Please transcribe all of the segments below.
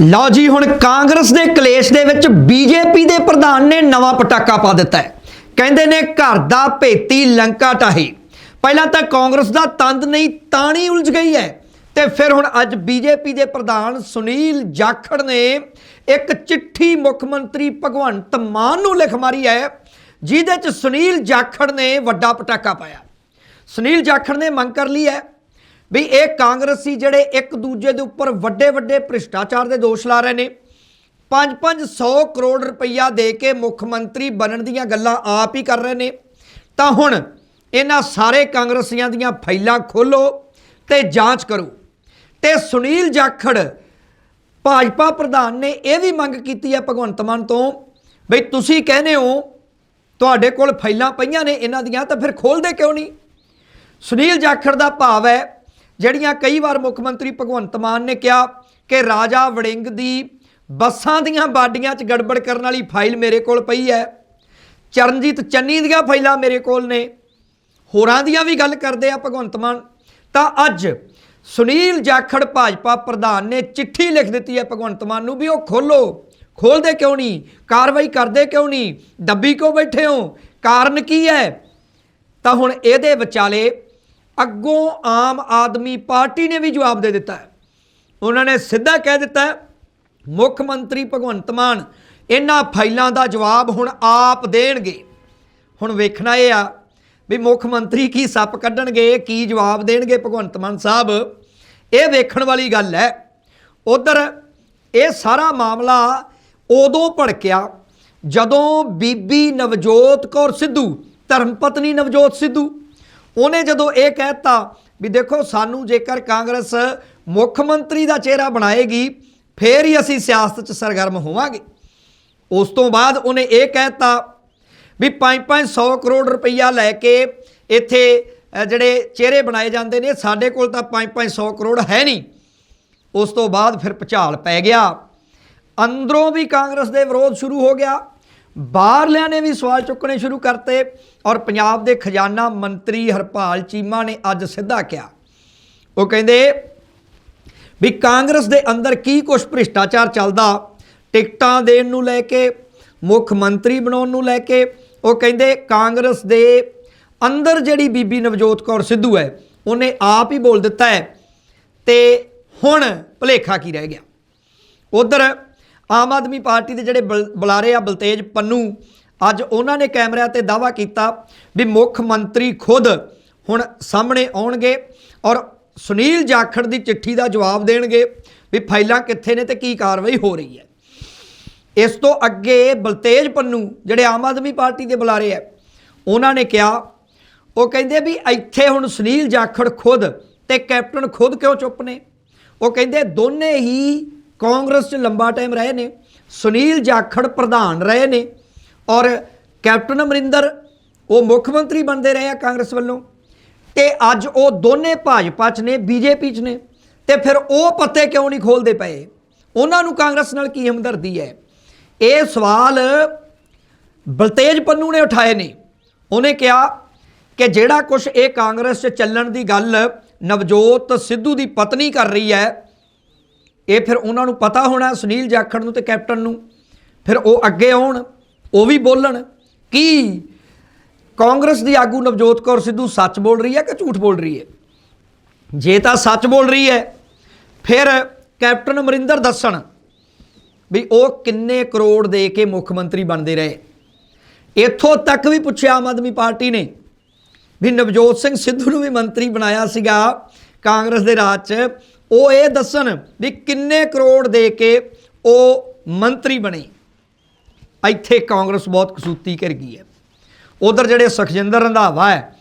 ਲਓ ਜੀ, ਹੁਣ ਕਾਂਗਰਸ ਦੇ ਕਲੇਸ਼ ਦੇ ਵਿੱਚ ਬੀਜੇਪੀ ਦੇ ਪ੍ਰਧਾਨ ਨੇ ਨਵਾਂ ਪਟਾਕਾ ਪਾ ਦਿੱਤਾ ਹੈ। ਕਹਿੰਦੇ ਨੇ ਘਰ ਦਾ ਭੇਤੀ ਲੰਕਾ ਟਾਹੀ। ਪਹਿਲਾਂ ਤਾਂ ਕਾਂਗਰਸ ਦਾ ਤੰਦ ਨਹੀਂ, ਤਾਣੀ ਉਲਝ ਗਈ ਹੈ। ਤੇ ਫਿਰ ਹੁਣ ਅੱਜ ਬੀਜੇਪੀ ਦੇ ਪ੍ਰਧਾਨ ਸੁਨੀਲ ਜਾਖੜ ਨੇ ਇੱਕ ਚਿੱਠੀ ਮੁੱਖ ਮੰਤਰੀ ਭਗਵੰਤ ਮਾਨ ਨੂੰ ਲਿਖ ਮਾਰੀ ਹੈ, ਜਿਹਦੇ ਚ ਸੁਨੀਲ ਜਾਖੜ ਨੇ ਵੱਡਾ ਪਟਾਕਾ ਪਾਇਆ। ਸੁਨੀਲ ਜਾਖੜ ਨੇ ਮੰਗ ਕਰ ਲਈ ਹੈ ਵੀ ਇਹ ਕਾਂਗਰਸੀ ਜਿਹੜੇ ਇੱਕ ਦੂਜੇ ਦੇ ਉੱਪਰ ਵੱਡੇ ਵੱਡੇ ਭ੍ਰਿਸ਼ਟਾਚਾਰ ਦੇ ਦੋਸ਼ ਲਾ ਰਹੇ ਨੇ। 5-500 ਕਰੋੜ ਰੁਪਈਆ ਦੇ ਕੇ ਮੁੱਖ ਮੰਤਰੀ ਬਣਨ ਦੀਆਂ ਗੱਲਾਂ ਆਪ ਹੀ ਕਰ ਰਹੇ ਨੇ। ਤਾਂ ਹੁਣ ਇਹਨਾਂ ਸਾਰੇ ਕਾਂਗਰਸੀਆਂ ਦੀਆਂ ਫਾਈਲਾਂ ਖੋਲੋ ਤੇ ਜਾਂਚ ਕਰੋ। ਤੇ ਸੁਨੀਲ ਜਾਖੜ, ਭਾਜਪਾ ਪ੍ਰਧਾਨ ਨੇ ਇਹ ਵੀ ਮੰਗ ਕੀਤੀ ਹੈ ਭਗਵੰਤ ਮਾਨ ਤੋਂ ਬਈ ਤੁਸੀਂ ਕਹਿੰਦੇ ਹੋ ਤੁਹਾਡੇ ਕੋਲ ਫਾਈਲਾਂ ਪਈਆਂ ਨੇ ਇਹਨਾਂ ਦੀਆਂ ਤਾਂ ਫਿਰ ਖੋਲਦੇ ਕਿਉਂ ਨਹੀਂ? ਸੁਨੀਲ ਜਾਖੜ ਦਾ ਭਾਵ ਹੈ ਜਿਹੜੀਆਂ ਕਈ ਵਾਰ ਮੁੱਖ ਮੰਤਰੀ ਭਗਵੰਤ ਮਾਨ ਨੇ ਕਿਹਾ ਕਿ ਰਾਜਾ ਵੜਿੰਗ ਦੀ ਬੱਸਾਂ ਦੀਆਂ ਬਾਡੀਆਂ 'ਚ ਗੜਬੜ ਕਰਨ ਵਾਲੀ ਫਾਈਲ ਮੇਰੇ ਕੋਲ ਪਈ ਹੈ। ਚਰਨਜੀਤ ਚੰਨੀ ਦੀਆਂ ਫਾਈਲਾਂ ਮੇਰੇ ਕੋਲ ਨੇ। ਹੋਰਾਂ ਦੀਆਂ ਵੀ ਗੱਲ ਕਰਦੇ ਆ ਭਗਵੰਤ ਮਾਨ। ਤਾਂ ਅੱਜ ਸੁਨੀਲ ਜਾਖੜ ਭਾਜਪਾ ਪ੍ਰਧਾਨ ਨੇ ਚਿੱਠੀ ਲਿਖ ਦਿੱਤੀ ਹੈ ਭਗਵੰਤ ਮਾਨ ਨੂੰ ਵੀ ਉਹ ਖੋਲੋ। ਖੋਲਦੇ ਕਿਉਂ ਨਹੀਂ? ਕਾਰਵਾਈ ਕਰਦੇ ਕਿਉਂ ਨਹੀਂ? ਦੱਬੀ ਕਿਉਂ ਬੈਠੇ ਹੋ? ਕਾਰਨ ਕੀ ਹੈ? ਤਾਂ ਹੁਣ ਇਹਦੇ ਵਿਚਾਲੇ ਅੱਗੋਂ ਆਮ ਆਦਮੀ ਪਾਰਟੀ ਨੇ ਵੀ ਜਵਾਬ ਦੇ ਦਿੱਤਾ ਹੈ। ਉਹਨਾਂ ਨੇ ਸਿੱਧਾ ਕਹਿ ਦਿੱਤਾ ਮੁੱਖ ਮੰਤਰੀ ਭਗਵੰਤ ਮਾਨ, ਇਹਨਾਂ ਫਾਈਲਾਂ ਦਾ ਜਵਾਬ ਹੁਣ ਆਪ ਦੇਣਗੇ। ਹੁਣ ਵੇਖਣਾ ਇਹ ਆ ਵੀ ਮੁੱਖ ਮੰਤਰੀ ਕੀ ਸੱਪ ਕੱਢਣਗੇ, ਕੀ ਜਵਾਬ ਦੇਣਗੇ ਭਗਵੰਤ ਮਾਨ ਸਾਹਿਬ। ਇਹ ਵੇਖਣ ਵਾਲੀ ਗੱਲ ਹੈ, ਉਧਰ ਇਹ ਸਾਰਾ ਮਾਮਲਾ ਉਦੋਂ ਭੜਕਿਆ ਜਦੋਂ ਬੀਬੀ ਨਵਜੋਤ ਕੌਰ ਸਿੱਧੂ ਧਰਮ ਪਤਨੀ ਨਵਜੋਤ ਸਿੱਧੂ ਉਹਨੇ ਜਦੋਂ ਇਹ ਕਹਿਤਾ ਵੀ ਦੇਖੋ ਸਾਨੂੰ ਜੇਕਰ ਕਾਂਗਰਸ ਮੁੱਖ ਮੰਤਰੀ ਦਾ ਚਿਹਰਾ ਬਣਾਏਗੀ, ਫੇਰ ਹੀ ਅਸੀਂ ਸਿਆਸਤ 'ਚ ਸਰਗਰਮ ਹੋਵਾਂਗੇ। ਉਸ ਤੋਂ ਬਾਅਦ ਉਹਨੇ ਇਹ ਕਹਿਤਾ ਵੀ 5-500 ਕਰੋੜ ਰੁਪਈਆ ਲੈ ਕੇ ਇੱਥੇ ਜਿਹੜੇ ਚਿਹਰੇ ਬਣਾਏ ਜਾਂਦੇ ਨੇ, ਸਾਡੇ ਕੋਲ ਤਾਂ 5-500 ਕਰੋੜ ਹੈ ਨਹੀਂ। ਉਸ ਤੋਂ ਬਾਅਦ ਫਿਰ ਭੁਚਾਲ ਪੈ ਗਿਆ। ਅੰਦਰੋਂ ਵੀ ਕਾਂਗਰਸ ਦੇ ਵਿਰੋਧ ਸ਼ੁਰੂ ਹੋ ਗਿਆ। ਬਾਹਰਲਿਆਂ ਨੇ ਵੀ ਸਵਾਲ ਚੁੱਕਣੇ ਸ਼ੁਰੂ ਕਰਤੇ ਔਰ ਪੰਜਾਬ ਦੇ ਖਜ਼ਾਨਾ ਮੰਤਰੀ ਹਰਪਾਲ ਚੀਮਾ ਨੇ ਅੱਜ ਸਿੱਧਾ ਕਿਹਾ। ਉਹ ਕਹਿੰਦੇ ਵੀ ਕਾਂਗਰਸ ਦੇ ਅੰਦਰ ਕੀ ਕੁਛ ਭ੍ਰਿਸ਼ਟਾਚਾਰ ਚੱਲਦਾ, ਟਿਕਟਾਂ ਦੇਣ ਨੂੰ ਲੈ ਕੇ, ਮੁੱਖ ਮੰਤਰੀ ਬਣਾਉਣ ਨੂੰ ਲੈ ਕੇ, ਉਹ ਕਹਿੰਦੇ ਕਾਂਗਰਸ ਦੇ ਅੰਦਰ ਜਿਹੜੀ ਬੀਬੀ ਨਵਜੋਤ ਕੌਰ ਸਿੱਧੂ ਹੈ, ਉਹਨੇ ਆਪ ਹੀ ਬੋਲ ਦਿੱਤਾ ਹੈ ਤੇ ਹੁਣ ਭੁਲੇਖਾ ਕੀ ਰਹਿ ਗਿਆ। ਉਧਰ ਆਮ ਆਦਮੀ ਪਾਰਟੀ ਦੇ ਜਿਹੜੇ ਬਲ- ਬੁਲਾਰੇ ਆ ਬਲਤੇਜ ਪੰਨੂ, ਅੱਜ ਉਹਨਾਂ ਨੇ ਕੈਮਰਿਆਂ ਤੇ ਦਾਵਾ ਕੀਤਾ ਵੀ ਮੁੱਖ ਮੰਤਰੀ ਖੁਦ ਹੁਣ ਸਾਹਮਣੇ ਆਉਣਗੇ ਔਰ ਸੁਨੀਲ ਜਾਖੜ ਦੀ ਚਿੱਠੀ ਦਾ ਜਵਾਬ ਦੇਣਗੇ ਵੀ ਫਾਈਲਾਂ ਕਿੱਥੇ ਨੇ ਤੇ ਕੀ ਕਾਰਵਾਈ ਹੋ ਰਹੀ ਹੈ। ਇਸ ਤੋਂ ਅੱਗੇ ਬਲਤੇਜ ਪੰਨੂ ਜਿਹੜੇ ਆਮ ਆਦਮੀ ਪਾਰਟੀ ਦੇ ਬੁਲਾਰੇ ਆ ਉਹਨਾਂ ਨੇ ਕਿਹਾ, ਉਹ ਕਹਿੰਦੇ ਵੀ ਇੱਥੇ ਹੁਣ ਸੁਨੀਲ ਜਾਖੜ ਖੁਦ ਤੇ ਕੈਪਟਨ ਖੁਦ ਕਿਉਂ ਚੁੱਪ ਨੇ? ਉਹ ਕਹਿੰਦੇ ਦੋਨੇ ਹੀ ਕਾਂਗਰਸ 'ਚ ਲੰਬਾ ਟਾਈਮ ਰਹੇ ਨੇ, ਸੁਨੀਲ ਜਾਖੜ ਪ੍ਰਧਾਨ ਰਹੇ ਨੇ ਔਰ ਕੈਪਟਨ ਅਮਰਿੰਦਰ ਉਹ ਮੁੱਖ ਮੰਤਰੀ ਬਣਦੇ ਰਹੇ ਆ ਕਾਂਗਰਸ ਵੱਲੋਂ। ਤੇ ਅੱਜ ਉਹ ਦੋਨੇ ਭਾਜਪਾ 'ਚ ਨੇ, ਬੀਜੇਪੀ 'ਚ ਨੇ, ਤੇ ਫਿਰ ਉਹ ਪੱਤੇ ਕਿਉਂ ਨਹੀਂ ਖੋਲਦੇ ਪਏ? ਉਹਨਾਂ ਨੂੰ ਕਾਂਗਰਸ ਨਾਲ ਕੀ ਹਮਦਰਦੀ ਹੈ? ਇਹ ਸਵਾਲ ਬਲਤੇਜ ਪੰਨੂ ਨੇ ਉਠਾਏ ਨੇ। ਉਹਨੇ ਕਿਹਾ ਕਿ ਜਿਹੜਾ ਕੁਝ ਇਹ ਕਾਂਗਰਸ 'ਚ ਚੱਲਣ ਦੀ ਗੱਲ ਨਵਜੋਤ ਸਿੱਧੂ ਦੀ ਪਤਨੀ ਕਰ ਰਹੀ ਹੈ ਇਹ ਫਿਰ ਉਹਨਾਂ ਨੂੰ ਪਤਾ ਹੋਣਾ ਸੁਨੀਲ ਜਾਖੜ ਨੂੰ ਤੇ ਕੈਪਟਨ ਨੂੰ। ਫਿਰ ਉਹ ਅੱਗੇ ਆਉਣ, ਉਹ ਵੀ ਬੋਲਣ, ਕੀ ਕਾਂਗਰਸ ਦੀ ਆਗੂ ਨਵਜੋਤ ਕੌਰ ਸਿੱਧੂ ਸੱਚ ਬੋਲ ਰਹੀ ਹੈ ਕਿ ਝੂਠ ਬੋਲ ਰਹੀ ਹੈ? ਜੇ ਤਾਂ ਸੱਚ ਬੋਲ ਰਹੀ ਹੈ, ਫਿਰ ਕੈਪਟਨ ਅਮਰਿੰਦਰ ਦੱਸਣ ਵੀ ਉਹ ਕਿੰਨੇ ਕਰੋੜ ਦੇ ਕੇ ਮੁੱਖ ਮੰਤਰੀ ਬਣਦੇ ਰਹੇ। ਇੱਥੋਂ ਤੱਕ ਵੀ ਪੁੱਛਿਆ ਆਮ ਆਦਮੀ ਪਾਰਟੀ ਨੇ ਵੀ ਨਵਜੋਤ ਸਿੰਘ ਸਿੱਧੂ ਨੂੰ ਵੀ ਮੰਤਰੀ ਬਣਾਇਆ ਸੀਗਾ ਕਾਂਗਰਸ ਦੇ ਰਾਜ 'ਚ। ਉਹ ਇਹ ਦੱਸਣ ਵੀ ਕਿੰਨੇ ਕਰੋੜ ਦੇ ਕੇ ਉਹ ਮੰਤਰੀ ਬਣੇ। ਇੱਥੇ ਕਾਂਗਰਸ ਬਹੁਤ ਕਸੂਤੀ ਕਰ ਗਈ ਹੈ। ਉਧਰ ਜਿਹੜੇ ਸੁਖਜਿੰਦਰ ਰੰਧਾਵਾ ਹੈ,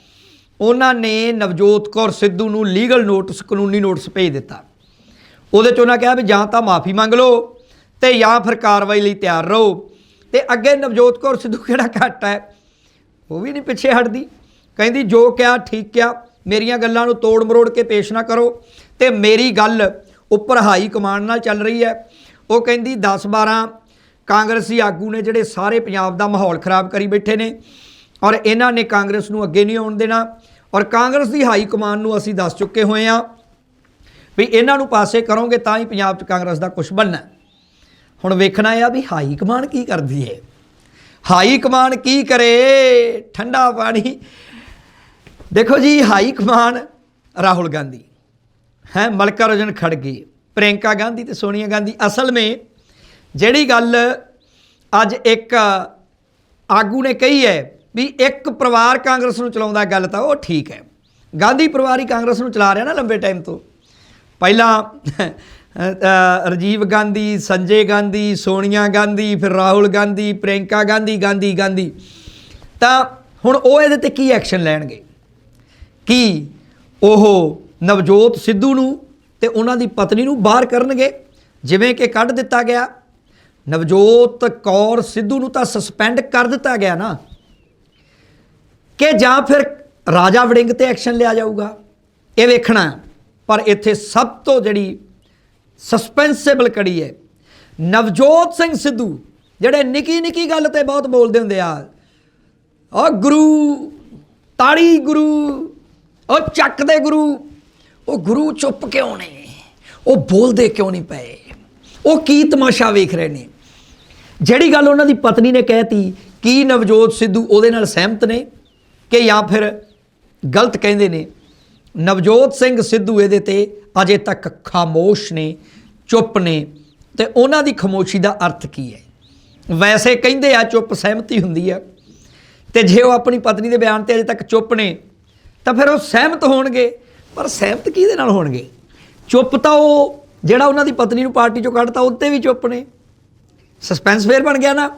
ਉਹਨਾਂ ਨੇ ਨਵਜੋਤ ਕੌਰ ਸਿੱਧੂ ਨੂੰ ਲੀਗਲ ਨੋਟਿਸ, ਕਾਨੂੰਨੀ ਨੋਟਿਸ ਭੇਜ ਦਿੱਤਾ। ਉਹਦੇ ਚ ਉਹਨਾਂ ਕਿਹਾ ਵੀ ਜਾਂ ਤਾਂ ਮਾਫੀ ਮੰਗ ਲਓ ਤੇ ਜਾਂ ਫਿਰ ਕਾਰਵਾਈ ਲਈ ਤਿਆਰ ਰਹੋ। ਤੇ ਅੱਗੇ ਨਵਜੋਤ ਕੌਰ ਸਿੱਧੂ ਕਿਹੜਾ ਘੱਟ ਹੈ? ਉਹ ਵੀ ਨਹੀਂ ਪਿੱਛੇ ਹਟਦੀ। ਕਹਿੰਦੀ ਜੋ ਕਿਹਾ, ਠੀਕ ਕਿਹਾ। ਮੇਰੀਆਂ ਗੱਲਾਂ ਨੂੰ ਤੋੜ ਮਰੋੜ ਕੇ ਪੇਸ਼ ਨਾ ਕਰੋ। ਤੇ ਮੇਰੀ ਗੱਲ ਉੱਪਰ ਹਾਈ ਕਮਾਂਡ ਨਾਲ ਚੱਲ ਰਹੀ ਹੈ। ਉਹ ਕਹਿੰਦੀ 10 12 ਕਾਂਗਰਸੀ ਆਗੂ ਨੇ ਜਿਹੜੇ ਸਾਰੇ ਪੰਜਾਬ ਦਾ ਮਾਹੌਲ ਖਰਾਬ ਕਰੀ ਬੈਠੇ ਨੇ ਔਰ ਇਹਨਾਂ ਨੇ ਕਾਂਗਰਸ ਨੂੰ ਅੱਗੇ ਨਹੀਂ ਆਉਣ ਦੇਣਾ ਔਰ ਕਾਂਗਰਸ ਦੀ ਹਾਈ ਕਮਾਂਡ ਨੂੰ ਅਸੀਂ ਦੱਸ ਚੁੱਕੇ ਹੋਏ ਹਾਂ ਵੀ ਇਹਨਾਂ ਨੂੰ ਪਾਸੇ ਕਰੋਗੇ ਤਾਂ ਹੀ ਪੰਜਾਬ 'ਚ ਕਾਂਗਰਸ ਦਾ ਕੁਝ ਬਣਨਾ। ਹੁਣ ਵੇਖਣਾ ਆ ਵੀ ਹਾਈ ਕਮਾਂਡ ਕੀ ਕਰਦੀ ਹੈ। ਹਾਈ ਕਮਾਂਡ ਕੀ ਕਰੇ? ਠੰਡਾ ਪਾਣੀ। ਦੇਖੋ ਜੀ, ਹਾਈ ਕਮਾਂਡ ਰਾਹੁਲ ਗਾਂਧੀ। ਹੈ ਮਲਕਾ ਰਜਨ ਖੜਗੀ ਪ੍ਰਿੰਕਾ ਗਾਂਧੀ ਤੇ ਸੋਨੀਆ ਗਾਂਧੀ, ਅਸਲ ਮੇ ਜਿਹੜੀ ਗੱਲ ਅੱਜ ਇੱਕ ਆਗੂ ਨੇ ਕਹੀ ਹੈ ਵੀ ਇੱਕ ਪਰਿਵਾਰ ਕਾਂਗਰਸ ਨੂੰ ਚਲਾਉਂਦਾ ਗੱਲ ਤਾਂ ਉਹ ਠੀਕ ਹੈ। ਗਾਂਧੀ ਪਰਿਵਾਰ ਹੀ ਕਾਂਗਰਸ ਨੂੰ ਚਲਾ ਰਿਹਾ ਨਾ ਲੰਬੇ ਟਾਈਮ ਤੋਂ। ਪਹਿਲਾਂ ਰਜੀਵ ਗਾਂਧੀ, ਸੰਜੇ ਗਾਂਧੀ, ਸੋਨੀਆ ਗਾਂਧੀ, ਫਿਰ ਰਾਹੁਲ ਗਾਂਧੀ ਪ੍ਰਿੰਕਾ ਗਾਂਧੀ ਗਾਂਧੀ ਗਾਂਧੀ। ਤਾਂ ਹੁਣ ਉਹ ਇਹਦੇ ਤੇ ਕੀ ਐਕਸ਼ਨ ਲੈਣਗੇ? ਕੀ ਉਹ ਨਵਜੋਤ ਸਿੱਧੂ ਨੂੰ ਤੇ ਉਹਨਾਂ ਦੀ ਪਤਨੀ ਨੂੰ ਬਾਹਰ ਕਰਨਗੇ। ਜਿਵੇਂ ਕਿ ਕੱਢ ਦਿੱਤਾ ਗਿਆ। ਨਵਜੋਤ ਕੌਰ ਸਿੱਧੂ ਨੂੰ ਤਾਂ ਸਸਪੈਂਡ ਕਰ ਦਿੱਤਾ ਗਿਆ ਨਾ। ਕਿ ਜਾਂ ਫਿਰ ਰਾਜਾ ਵੜਿੰਗ ਤੇ ਐਕਸ਼ਨ ਲਿਆ ਜਾਊਗਾ। ਇਹ ਵੇਖਣਾ ਪਰ ਇੱਥੇ ਸਭ ਤੋਂ ਜਿਹੜੀ ਸਸਪੈਂਸੇਬਲ ਕੜੀ ਹੈ। ਨਵਜੋਤ ਸਿੰਘ ਸਿੱਧੂ, ਜਿਹੜੇ ਨਿੱਕੀ ਨਿੱਕੀ ਗੱਲ ਤੇ ਬਹੁਤ ਬੋਲਦੇ ਹੁੰਦੇ ਆ। ਉਹ ਗੁਰੂ, ਤਾੜੀ ਗੁਰੂ, ਉਹ ਚੱਕ ਦੇ ਗੁਰੂ। ਉਹ ਗੁਰੂ ਚੁੱਪ ਕਿਉਂ ਨੇ? ਉਹ ਬੋਲਦੇ ਕਿਉਂ ਨਹੀਂ ਪਏ? ਉਹ ਕੀ ਤਮਾਸ਼ਾ ਵੇਖ ਰਹੇ ਨੇ? ਜਿਹੜੀ ਗੱਲ ਉਹਨਾਂ ਦੀ ਪਤਨੀ ਨੇ ਕਹਿਤੀ, ਕੀ ਨਵਜੋਤ ਸਿੱਧੂ ਉਹਦੇ ਨਾਲ ਸਹਿਮਤ ਨੇ ਕਿ ਜਾਂ ਫਿਰ ਗਲਤ ਕਹਿੰਦੇ ਨੇ? ਨਵਜੋਤ ਸਿੰਘ ਸਿੱਧੂ ਇਹਦੇ ਤੇ ਅਜੇ ਤੱਕ ਖਾਮੋਸ਼ ਨੇ, ਚੁੱਪ ਨੇ ਤੇ ਉਹਨਾਂ ਦੀ ਖਾਮੋਸ਼ੀ ਦਾ ਅਰਥ ਕੀ ਹੈ? ਵੈਸੇ ਕਹਿੰਦੇ ਆ ਚੁੱਪ ਸਹਿਮਤੀ ਹੁੰਦੀ ਆ। ਤੇ ਜੇ ਉਹ ਆਪਣੀ ਪਤਨੀ ਦੇ ਬਿਆਨ ਤੇ ਅਜੇ ਤੱਕ ਚੁੱਪ ਨੇ, ਤਾਂ ਫਿਰ ਉਹ ਸਹਿਮਤ ਹੋਣਗੇ। ਪਰ ਸਹਿਮਤ ਕਿਹਦੇ ਨਾਲ ਹੋਣਗੇ? ਚੁੱਪ ਤਾਂ ਉਹ, ਜਿਹੜਾ ਉਹਨਾਂ ਦੀ ਪਤਨੀ ਨੂੰ ਪਾਰਟੀ ਚੋਂ ਕੱਢਤਾ ਉੱਤੇ ਵੀ ਚੁੱਪ ਨੇ। ਸਸਪੈਂਸ ਫੇਰ ਬਣ ਗਿਆ ਨਾ।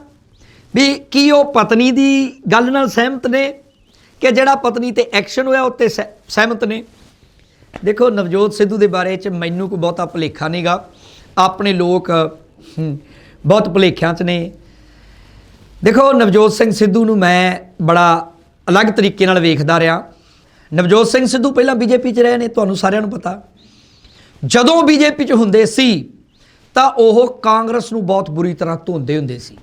ਵੀ ਕੀ ਉਹ ਪਤਨੀ ਦੀ ਗੱਲ ਨਾਲ ਸਹਿਮਤ ਨੇ ਕਿ ਜਿਹੜਾ ਪਤਨੀ ਤੇ ਐਕਸ਼ਨ ਹੋਇਆ ਉੱਤੇ ਸਹਿ- ਸਹਿਮਤ ਨੇ? ਦੇਖੋ, ਨਵਜੋਤ ਸਿੱਧੂ ਦੇ ਬਾਰੇ ਚ ਮੈਨੂੰ ਕੋਈ ਬਹੁਤਾ ਭੁਲੇਖਾ ਨਹੀਂਗਾ। ਆਪਣੇ ਲੋਕ ਬਹੁਤ ਭੁਲੇਖਿਆਂ ਚ ਨੇ। ਦੇਖੋ, ਨਵਜੋਤ ਸਿੰਘ ਸਿੱਧੂ ਨੂੰ ਮੈਂ ਬੜਾ ਅਲੱਗ ਤਰੀਕੇ ਨਾਲ ਵੇਖਦਾ ਰਿਹਾ। ਨਵਜੋਤ ਸਿੰਘ ਸਿੱਧੂ ਪਹਿਲਾਂ ਬੀਜੇਪੀ 'ਚ ਰਹੇ ਨੇ, ਤੁਹਾਨੂੰ ਸਾਰਿਆਂ ਨੂੰ ਪਤਾ। ਜਦੋਂ ਬੀਜੇਪੀ 'ਚ ਹੁੰਦੇ ਸੀ, ਤਾਂ ਉਹ ਕਾਂਗਰਸ ਨੂੰ ਬਹੁਤ ਬੁਰੀ ਤਰ੍ਹਾਂ ਧੋਂਦੇ ਹੁੰਦੇ ਸੀ।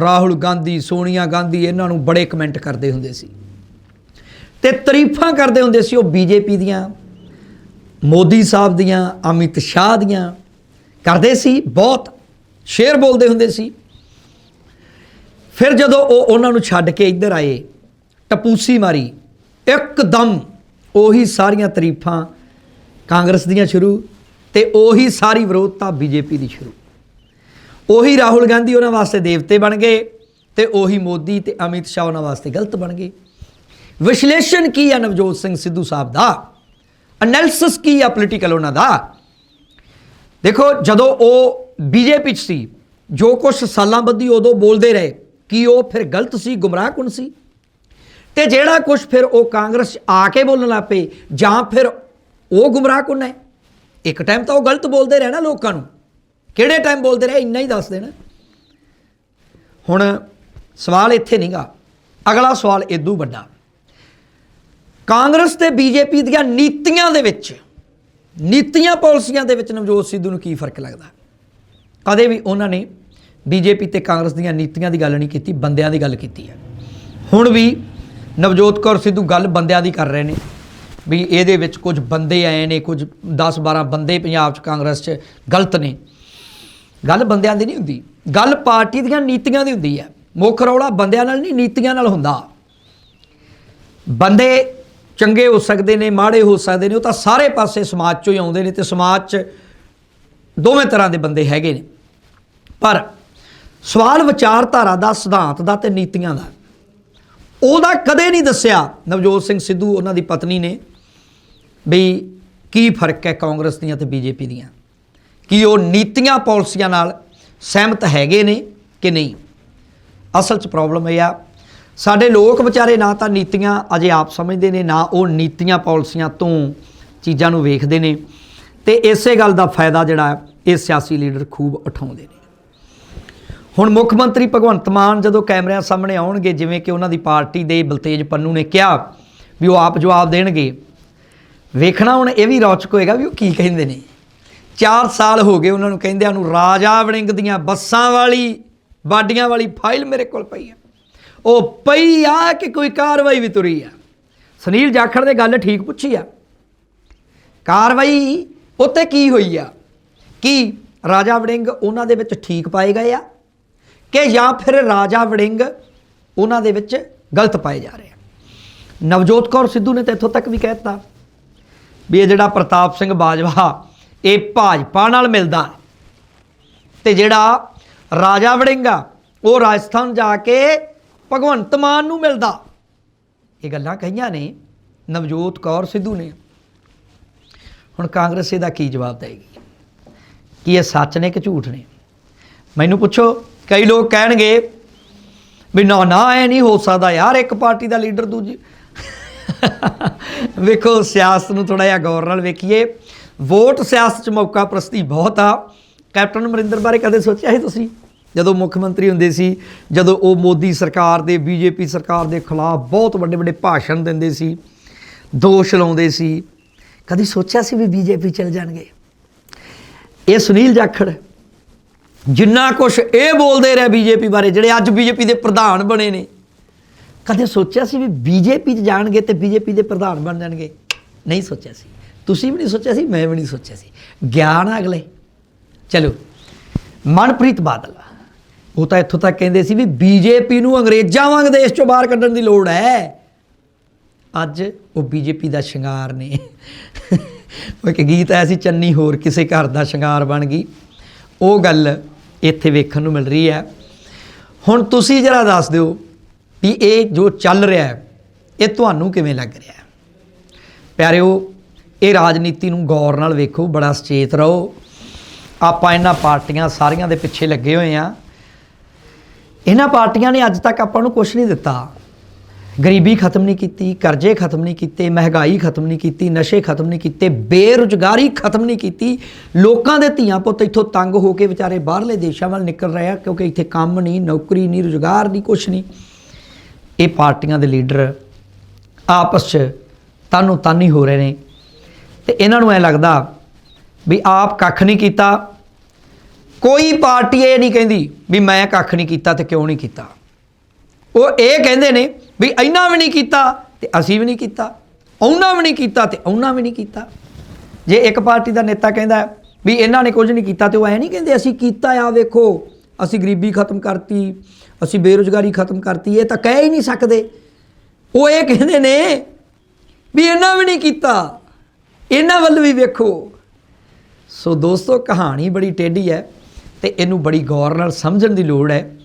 ਰਾਹੁਲ ਗਾਂਧੀ, ਸੋਨੀਆ ਗਾਂਧੀ ਇਹਨਾਂ ਨੂੰ ਬੜੇ ਕਮੈਂਟ ਕਰਦੇ ਹੁੰਦੇ ਸੀ। ਤੇ ਤਾਰੀਫਾਂ ਕਰਦੇ ਹੁੰਦੇ ਸੀ ਉਹ ਬੀਜੇਪੀ ਦੀਆਂ, ਮੋਦੀ ਸਾਹਿਬ ਦੀਆਂ, ਅਮਿਤ ਸ਼ਾਹ ਦੀਆਂ। ਕਰਦੇ ਸੀ, ਬਹੁਤ ਸ਼ੇਰ ਬੋਲਦੇ ਹੁੰਦੇ ਸੀ। ਫਿਰ ਜਦੋਂ ਉਹ ਉਹਨਾਂ ਨੂੰ ਛੱਡ ਕੇ ਇੱਧਰ ਆਏ, ਟਪੂਸੀ ਮਾਰੀ ਇੱਕਦਮ ਉਹੀ ਸਾਰੀਆਂ ਤਾਰੀਫਾਂ ਕਾਂਗਰਸ ਦੀਆਂ ਸ਼ੁਰੂ ਤੇ ਉਹੀ ਸਾਰੀ ਵਿਰੋਧਤਾ ਬੀਜੇਪੀ ਦੀ ਸ਼ੁਰੂ। ਉਹੀ ਰਾਹੁਲ ਗਾਂਧੀ ਉਹਨਾਂ ਵਾਸਤੇ ਦੇਵਤੇ ਬਣ ਗਏ ਤੇ ਉਹੀ ਮੋਦੀ ਤੇ ਅਮਿਤ ਸ਼ਾਹ ਉਹਨਾਂ ਵਾਸਤੇ ਗਲਤ ਬਣ ਗਏ। ਵਿਸ਼ਲੇਸ਼ਣ ਕੀ ਹੈ ਨਵਜੋਤ ਸਿੰਘ ਸਿੱਧੂ ਸਾਹਿਬ ਦਾ? ਅਨਾਲਿਸਿਸ ਕੀ ਹੈ ਪੋਲੀਟੀਕਲ ਉਹਨਾਂ ਦਾ? ਦੇਖੋ, ਜਦੋਂ ਉਹ ਬੀਜੇਪੀ ਚ ਸੀ, ਜੋ ਕੁਝ ਸਾਲਾਂ ਬੱਧੀ ਉਦੋਂ ਬੋਲਦੇ ਰਹੇ, ਕਿ ਉਹ ਫਿਰ ਗਲਤ ਸੀ, ਗੁੰਮਰਾਹ ਕੁਨ ਸੀ? ਤੇ ਜਿਹੜਾ ਕੁਝ ਫਿਰ ਉਹ ਕਾਂਗਰਸ 'ਚ ਆ ਕੇ ਬੋਲਣ ਲੱਗ ਪਏ ਜਾਂ ਫਿਰ ਉਹ ਗੁੰਮਰਾਹ ਕੁਨ ਹੈ? ਇੱਕ ਟਾਈਮ ਤਾਂ ਉਹ ਗਲਤ ਬੋਲਦੇ ਰਹੇ ਨਾ ਲੋਕਾਂ ਨੂੰ। ਕਿਹੜੇ ਟਾਈਮ ਬੋਲਦੇ ਰਹੇ? ਇੰਨਾ ਹੀ ਦੱਸ ਦੇਣਾ। ਹੁਣ ਸਵਾਲ ਇੱਥੇ ਨਹੀਂਗਾ ਅਗਲਾ ਸਵਾਲ ਇਦੋਂ ਵੱਡਾ। ਕਾਂਗਰਸ ਤੇ ਬੀਜੇਪੀ ਦੀਆਂ ਨੀਤੀਆਂ ਦੇ ਵਿੱਚ, ਨੀਤੀਆਂ ਪਾਲਿਸੀਆਂ ਦੇ ਵਿੱਚ ਨਵਜੋਤ ਸਿੱਧੂ ਨੂੰ ਕੀ ਫ਼ਰਕ ਲੱਗਦਾ? ਕਦੇ ਵੀ ਉਹਨਾਂ ਨੇ ਬੀਜੇਪੀ ਤੇ ਕਾਂਗਰਸ ਦੀਆਂ ਨੀਤੀਆਂ ਦੀ ਗੱਲ ਨਹੀਂ ਕੀਤੀ, ਬੰਦਿਆਂ ਦੀ ਗੱਲ ਕੀਤੀ ਹੈ। ਹੁਣ ਵੀ ਨਵਜੋਤ ਕੌਰ ਸਿੱਧੂ ਗੱਲ ਬੰਦਿਆਂ ਦੀ ਕਰ ਰਹੇ ਨੇ। ਵੀ ਇਹਦੇ ਵਿੱਚ ਕੁਝ ਬੰਦੇ ਆਏ ਨੇ, ਕੁਝ 10 12 ਬੰਦੇ ਪੰਜਾਬ 'ਚ, ਕਾਂਗਰਸ 'ਚ ਗਲਤ ਨੇ। ਗੱਲ ਬੰਦਿਆਂ ਦੀ ਨਹੀਂ ਹੁੰਦੀ। ਗੱਲ ਪਾਰਟੀ ਦੀਆਂ ਨੀਤੀਆਂ ਦੀ ਹੁੰਦੀ ਹੈ। ਮੁੱਖ ਰੌਲਾ ਬੰਦਿਆਂ ਨਾਲ ਨਹੀਂ, ਨੀਤੀਆਂ ਨਾਲ ਹੁੰਦਾ। ਬੰਦੇ ਚੰਗੇ ਹੋ ਸਕਦੇ ਨੇ, ਮਾੜੇ ਹੋ ਸਕਦੇ ਨੇ, ਉਹ ਤਾਂ ਸਾਰੇ ਪਾਸੇ ਸਮਾਜ ਚੋਂ ਹੀ ਆਉਂਦੇ ਨੇ ਤੇ ਸਮਾਜ 'ਚ ਦੋਵੇਂ ਤਰ੍ਹਾਂ ਦੇ ਬੰਦੇ ਹੈਗੇ ਨੇ। ਪਰ ਸਵਾਲ ਵਿਚਾਰਧਾਰਾ ਦਾ, ਸਿਧਾਂਤ ਦਾ ਤੇ ਨੀਤੀਆਂ ਦਾ ਉਹਦਾ ਕਦੇ ਨਹੀਂ ਦੱਸਿਆ। ਨਵਜੋਤ ਸਿੰਘ ਸਿੱਧੂ ਉਹਨਾਂ ਦੀ ਪਤਨੀ ਨੇ ਵੀ ਕੀ ਫ਼ਰਕ ਹੈ ਕਾਂਗਰਸ ਦੀਆਂ ਤੇ ਬੀਜੇਪੀ ਦੀਆਂ? ਕੀ ਉਹ ਨੀਤੀਆਂ ਪਾਲਿਸੀਆਂ ਨਾਲ ਸਹਿਮਤ ਹੈਗੇ ਨੇ ਕਿ ਨਹੀਂ? ਅਸਲ 'ਚ ਪ੍ਰੋਬਲਮ ਇਹ ਆ, ਸਾਡੇ ਲੋਕ ਵਿਚਾਰੇ ਨਾ ਤਾਂ ਨੀਤੀਆਂ ਅਜੇ ਆਪ ਸਮਝਦੇ ਨੇ, ਨਾ ਉਹ ਨੀਤੀਆਂ ਪਾਲਿਸੀਆਂ ਤੋਂ ਚੀਜ਼ਾਂ ਨੂੰ ਵੇਖਦੇ ਨੇ ਤੇ ਇਸੇ ਗੱਲ ਦਾ ਫਾਇਦਾ ਜਿਹੜਾ ਇਹ ਸਿਆਸੀ ਲੀਡਰ ਖੂਬ ਉਠਾਉਂਦੇ ਨੇ। ਹੁਣ ਮੁੱਖ ਮੰਤਰੀ ਭਗਵੰਤ ਮਾਨ ਜਦੋਂ ਕੈਮਰਿਆਂ ਸਾਹਮਣੇ ਆਉਣਗੇ, ਜਿਵੇਂ ਕਿ ਉਹਨਾਂ ਦੀ ਪਾਰਟੀ ਦੇ ਬਲਤੇਜ ਪੰਨੂ ਨੇ ਕਿਹਾ ਵੀ ਉਹ ਆਪ ਜਵਾਬ ਦੇਣਗੇ। ਵੇਖਣਾ ਹੁਣ ਇਹ ਵੀ ਰੌਚਕ ਹੋਏਗਾ ਵੀ ਉਹ ਕੀ ਕਹਿੰਦੇ ਨੇ। 4 ਸਾਲ ਹੋ ਗਏ ਉਹਨਾਂ ਨੂੰ ਕਹਿੰਦਿਆਂ ਨੂੰ, ਰਾਜਾ ਵੜਿੰਗ ਦੀਆਂ ਬੱਸਾਂ ਵਾਲੀ ਬਾਡੀਆਂ ਵਾਲੀ ਫਾਈਲ ਮੇਰੇ ਕੋਲ ਪਈ ਆ ਉਹ ਪਈ ਆ ਕਿ ਕੋਈ ਕਾਰਵਾਈ ਵੀ ਤੁਰੀ ਆ? ਸੁਨੀਲ ਜਾਖੜ ਨੇ ਗੱਲ ਠੀਕ ਪੁੱਛੀ ਆ। ਕਾਰਵਾਈ ਉੱਤੇ ਕੀ ਹੋਈ ਆ? ਕੀ ਰਾਜਾ ਵੜਿੰਗ ਉਹਨਾਂ ਦੇ ਵਿੱਚ ਠੀਕ ਪਾਏ ਗਏ ਆ? ਕਿ ਜਾਂ ਫਿਰ ਰਾਜਾ ਵੜਿੰਗ ਉਹਨਾਂ ਦੇ ਵਿੱਚ ਗਲਤ ਪਾਏ ਜਾ ਰਹੇ ਆ ਨਵਜੋਤ ਕੌਰ ਸਿੱਧੂ ਨੇ ਤਾਂ ਇੱਥੋਂ ਤੱਕ ਵੀ ਕਹਿਤਾ ਵੀ ਇਹ ਜਿਹੜਾ ਪ੍ਰਤਾਪ ਸਿੰਘ ਬਾਜਵਾ, ਇਹ ਭਾਜਪਾ ਨਾਲ ਮਿਲਦਾ ਹੈ। ਤੇ ਜਿਹੜਾ ਰਾਜਾ ਵੜਿੰਗਾ ਉਹ ਰਾਜਸਥਾਨ ਜਾ ਕੇ ਭਗਵੰਤ ਮਾਨ ਨੂੰ ਮਿਲਦਾ। ਇਹ ਗੱਲਾਂ ਕਹੀਆਂ ਨੇ ਨਵਜੋਤ ਕੌਰ ਸਿੱਧੂ ਨੇ। ਹੁਣ ਕਾਂਗਰਸ ਇਹਦਾ ਕੀ ਜਵਾਬ ਦੇਗੀ ਕੀ ਇਹ ਸੱਚ ਨੇ ਕਿ ਝੂਠ ਨੇ? ਮੈਨੂੰ ਪੁੱਛੋ ਕਈ ਲੋਕ ਕਹਿਣਗੇ ਵੀ ਨਾ ਨਾ, ਐ ਨਹੀਂ ਹੋ ਸਕਦਾ ਯਾਰ, ਇੱਕ ਪਾਰਟੀ ਦਾ ਲੀਡਰ ਦੂਜੀ। ਵੇਖੋ, ਸਿਆਸਤ ਨੂੰ ਥੋੜਾ ਜਿਹਾ ਗੌਰ ਨਾਲ ਵੇਖੀਏ। ਵੋਟ ਸਿਆਸਤ 'ਚ ਮੌਕਾ ਪ੍ਰਸਤੀ ਬਹੁਤ ਆ। ਕੈਪਟਨ ਅਮਰਿੰਦਰ ਬਾਰੇ ਕਦੇ ਸੋਚਿਆ ਸੀ ਤੁਸੀਂ? ਜਦੋਂ ਮੁੱਖ ਮੰਤਰੀ ਹੁੰਦੇ ਸੀ, ਜਦੋਂ ਉਹ ਮੋਦੀ ਸਰਕਾਰ ਦੇ, ਬੀਜੇਪੀ ਸਰਕਾਰ ਦੇ ਖਿਲਾਫ ਬਹੁਤ ਵੱਡੇ ਵੱਡੇ ਭਾਸ਼ਣ ਦਿੰਦੇ ਸੀ, ਦੋਸ਼ ਲਾਉਂਦੇ ਸੀ। ਕਦੀ ਸੋਚਿਆ ਸੀ ਵੀ ਬੀਜੇਪੀ ਚਲ ਜਾਣਗੇ? ਇਹ ਸੁਨੀਲ ਜਾਖੜ ਜਿੰਨਾ ਕੁਝ ਇਹ ਬੋਲਦੇ ਰਹੇ ਬੀਜੇਪੀ ਬਾਰੇ, ਜਿਹੜੇ ਅੱਜ ਬੀਜੇਪੀ ਦੇ ਪ੍ਰਧਾਨ ਬਣੇ ਨੇ। ਕਦੇ ਸੋਚਿਆ ਸੀ ਵੀ ਬੀਜੇਪੀ 'ਚ ਜਾਣਗੇ ਤੇ ਬੀਜੇਪੀ ਦੇ ਪ੍ਰਧਾਨ ਬਣ ਜਾਣਗੇ? ਨਹੀਂ ਸੋਚਿਆ ਸੀ। ਤੁਸੀਂ ਵੀ ਨਹੀਂ ਸੋਚਿਆ ਸੀ, ਮੈਂ ਵੀ ਨਹੀਂ ਸੋਚਿਆ ਸੀ। ਗਿਆਨ ਆ ਅਗਲੇ। ਚਲੋ, ਮਨਪ੍ਰੀਤ ਬਾਦਲ। ਉਹ ਤਾਂ ਇੱਥੋਂ ਤੱਕ ਕਹਿੰਦੇ ਸੀ ਵੀ ਬੀਜੇਪੀ ਨੂੰ ਅੰਗਰੇਜ਼ਾਂ ਵਾਂਗ ਦੇਸ਼ ਚੋਂ ਬਾਹਰ ਕੱਢਣ ਦੀ ਲੋੜ ਹੈ। ਅੱਜ ਉਹ ਬੀਜੇਪੀ ਦਾ ਸ਼ਿੰਗਾਰ ਨੇ। ਉਹ ਇੱਕ ਗੀਤ ਆਇਆ ਸੀ, ਚੰਨੀ ਹੋਰ ਕਿਸੇ ਘਰ ਦਾ ਸ਼ਿੰਗਾਰ ਬਣ ਗਈ। ਉਹ ਗੱਲ ਇੱਥੇ ਵੇਖਣ ਨੂੰ ਮਿਲ ਰਹੀ ਹੈ। ਹੁਣ ਤੁਸੀਂ ਜਰਾ ਦੱਸ ਦਿਓ ਵੀ ਇਹ ਜੋ ਚੱਲ ਰਿਹਾ ਹੈ, ਇਹ ਤੁਹਾਨੂੰ ਕਿਵੇਂ ਲੱਗ ਰਿਹਾ ਹੈ? ਪਿਆਰਿਓ, ਇਹ ਰਾਜਨੀਤੀ ਨੂੰ ਗੌਰ ਨਾਲ ਵੇਖੋ, ਬੜਾ ਸੁਚੇਤ ਰਹੋ। ਆਪਾਂ ਇਹਨਾਂ ਪਾਰਟੀਆਂ ਸਾਰੀਆਂ ਦੇ ਪਿੱਛੇ ਲੱਗੇ ਹੋਏ ਆ ਇਹਨਾਂ ਪਾਰਟੀਆਂ ਨੇ ਅੱਜ ਤੱਕ ਆਪਾਂ ਨੂੰ ਕੁਝ ਨਹੀਂ ਦਿੱਤਾ। ਗਰੀਬੀ ਖਤਮ ਨਹੀਂ ਕੀਤੀ, ਕਰਜ਼ੇ ਖਤਮ ਨਹੀਂ ਕੀਤੇ, ਮਹਿੰਗਾਈ ਖਤਮ ਨਹੀਂ ਕੀਤੀ, ਨਸ਼ੇ ਖਤਮ ਨਹੀਂ ਕੀਤੇ, ਬੇਰੁਜ਼ਗਾਰੀ ਖਤਮ ਨਹੀਂ ਕੀਤੀ। ਲੋਕਾਂ ਦੇ ਧੀਆਂ ਪੁੱਤ ਇੱਥੋਂ ਤੰਗ ਹੋ ਕੇ ਵਿਚਾਰੇ ਬਾਹਰਲੇ ਦੇਸ਼ਾਂ ਵੱਲ ਨਿਕਲ ਰਹੇ ਆ, ਕਿਉਂਕਿ ਇੱਥੇ ਕੰਮ ਨਹੀਂ, ਨੌਕਰੀ ਨਹੀਂ, ਰੁਜ਼ਗਾਰ ਨਹੀਂ ਕੁਝ ਨਹੀਂ। ਇਹ ਪਾਰਟੀਆਂ ਦੇ ਲੀਡਰ ਆਪਸ 'ਚ ਤਾਨੂੰ ਤਾਨੀ ਹੋ ਰਹੇ ਨੇ। ਤੇ ਇਹਨਾਂ ਨੂੰ ਐ ਲੱਗਦਾ ਵੀ ਆਪ ਕੱਖ ਨਹੀਂ ਕੀਤਾ। ਕੋਈ ਪਾਰਟੀ ਇਹ ਨਹੀਂ ਕਹਿੰਦੀ ਵੀ ਮੈਂ ਕੱਖ ਨਹੀਂ ਕੀਤਾ ਤੇ ਕਿਉਂ ਨਹੀਂ ਕੀਤਾ। ਉਹ ਇਹ ਕਹਿੰਦੇ ਨੇ ਵੀ ਇੰਨਾ ਵੀ ਨਹੀਂ ਕੀਤਾ ਤੇ ਅਸੀਂ ਵੀ ਨਹੀਂ ਕੀਤਾ, ਉਹਨਾਂ ਵੀ ਨਹੀਂ ਕੀਤਾ ਤੇ ਉਹਨਾਂ ਵੀ ਨਹੀਂ ਕੀਤਾ। ਜੇ ਇੱਕ ਪਾਰਟੀ ਦਾ ਨੇਤਾ ਕਹਿੰਦਾ ਵੀ ਇਹਨਾਂ ਨੇ ਕੁਝ ਨਹੀਂ ਕੀਤਾ ਤੇ ਉਹ ਐ ਨਹੀਂ ਕਹਿੰਦੇ, ਅਸੀਂ ਕੀਤਾ ਆ, ਵੇਖੋ, ਅਸੀਂ ਗਰੀਬੀ ਖਤਮ ਕਰਤੀ, ਅਸੀਂ ਬੇਰੁਜ਼ਗਾਰੀ ਖਤਮ ਕਰਤੀ, ਇਹ ਤਾਂ ਕਹਿ ਹੀ ਨਹੀਂ ਸਕਦੇ। ਉਹ ਇਹ ਕਹਿੰਦੇ ਨੇ ਵੀ ਇਹਨਾਂ ਵੀ ਨਹੀਂ ਕੀਤਾ, ਇਹਨਾਂ ਵੱਲ ਵੀ ਵੇਖੋ। ਸੋ ਦੋਸਤੋ, ਕਹਾਣੀ ਬੜੀ ਟੇਢੀ ਹੈ ਤੇ ਇਹਨੂੰ ਬੜੀ ਗੌਰ ਨਾਲ ਸਮਝਣ ਦੀ ਲੋੜ ਹੈ।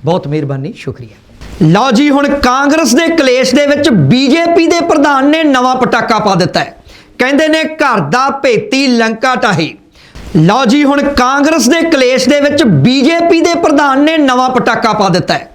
ਬਹੁਤ ਮਿਹਰਬਾਨੀ, ਸ਼ੁਕਰੀਆ। ਲਓ ਜੀ, ਹੁਣ ਕਾਂਗਰਸ ਦੇ ਕਲੇਸ਼ ਦੇ ਵਿੱਚ ਬੀਜੇਪੀ ਦੇ ਪ੍ਰਧਾਨ ਨੇ ਨਵਾਂ ਪਟਾਕਾ ਪਾ ਦਿੱਤਾ ਹੈ। ਕਹਿੰਦੇ ਨੇ ਘਰ ਦਾ ਭੇਤੀ ਲੰਕਾ ਟਾਹੀ। ਲਓ ਜੀ, ਹੁਣ ਕਾਂਗਰਸ ਦੇ ਕਲੇਸ਼ ਦੇ ਵਿੱਚ ਬੀਜੇਪੀ ਦੇ ਪ੍ਰਧਾਨ ਨੇ ਨਵਾਂ ਪਟਾਕਾ ਪਾ ਦਿੱਤਾ ਹੈ।